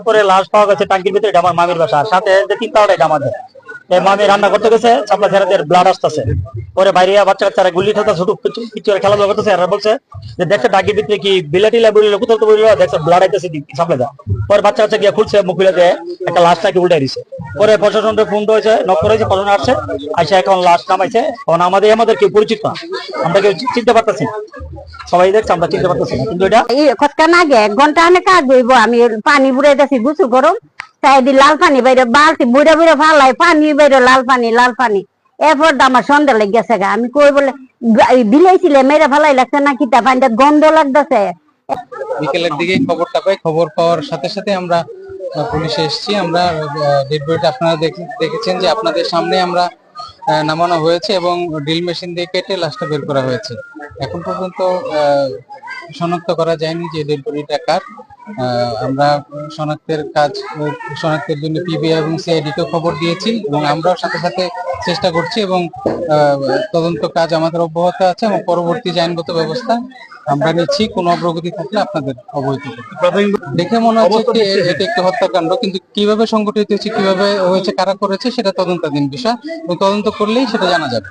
উপরে লাশ পাওয়া গেছে টাঙ্কির ভিতরে আমার মামির বাসা। সাথে যে তিন তাওয়াটা এটা আমাদের। মামি রান্না করতে গেছে, চাপলা ছেলেদের ব্লাড আসতেছে। পরে বাইরে বাচ্চা কাচ্চারা গুলি ঠেলতে ছোট কিছু খেলাধুলা করতেছে আর বলছে যে, দেখছে ডাকি ভিতরে কি বিলাটি লাইব্রেরি কোথাও তো দেখছে ব্লাড আইতেছে চাপলা যা। পরে বাচ্চা কাচ্চা গিয়ে খুলছে, মুখ খুলে দেয় একটা লাশ নাকি উল্টাই দিছে। পরে প্রশাসনকে ফোন হয়েছে নক করেছে প্রশাসন আসছে আইসা এখন লাশ নামাইছে এখন আমাদের আমাদের কেউ পরিচিত না। আমরা কেউ চিনতে পারতেছি সবাই দেখছে আমরা চিনতে পারতেছি না। কিন্তু এটা এই কতক্ষণ আগে এক ঘণ্টা অনেক কাজ হইব। আমি পানি বুড়াই দিছি গুছু গরম। সাইডে লাল পানি বাইরে বালতি বুড়ে বুড়ে ফালাই পানি বাইরে লাল পানি লাল পানি। এরপর আমার সন্ধ্যা লেগে গেছে গা। আমি কই বলে বিলাইছিলে মেরে ফেলাই লাগছে না কিতা পানিটা গন্ধ লাগতেছে। বিকেলের দিকে খবরটা পাই। খবর পাওয়ার সাথে সাথে আমরা পুলিশে এসেছি। আমরা ডেড বডিটা আপনারা দেখে- দেখেছেন যে আপনাদের সামনে আমরা নামানো হয়েছে এবং ড্রিল মেশিন দিয়ে কেটে লাশটা বের করা হয়েছে। এখন পর্যন্ত শনাক্ত করা যায়নি যে বডিটা কার আমরা শনাক্তের কাজ শনাক্তের জন্য পিবি এবং সিআইডি কে খবর দিয়েছি এবং আমরাও সাথে সাথে চেষ্টা করছি এবং তদন্ত কাজ আমাদের অব্যাহত আছে এবং পরবর্তী যে আইনগত ব্যবস্থা আমরা নিচ্ছি। কোনো অগ্রগতি থাকলে আপনাদের অবহিত। দেখে মনে হচ্ছে এটা একটি হত্যাকাণ্ড কিন্তু কীভাবে সংগঠিত হয়েছে কীভাবে হয়েছে কারা করেছে সেটা তদন্তাধীন বিষয় এবং তদন্ত করলেই সেটা জানা যাবে।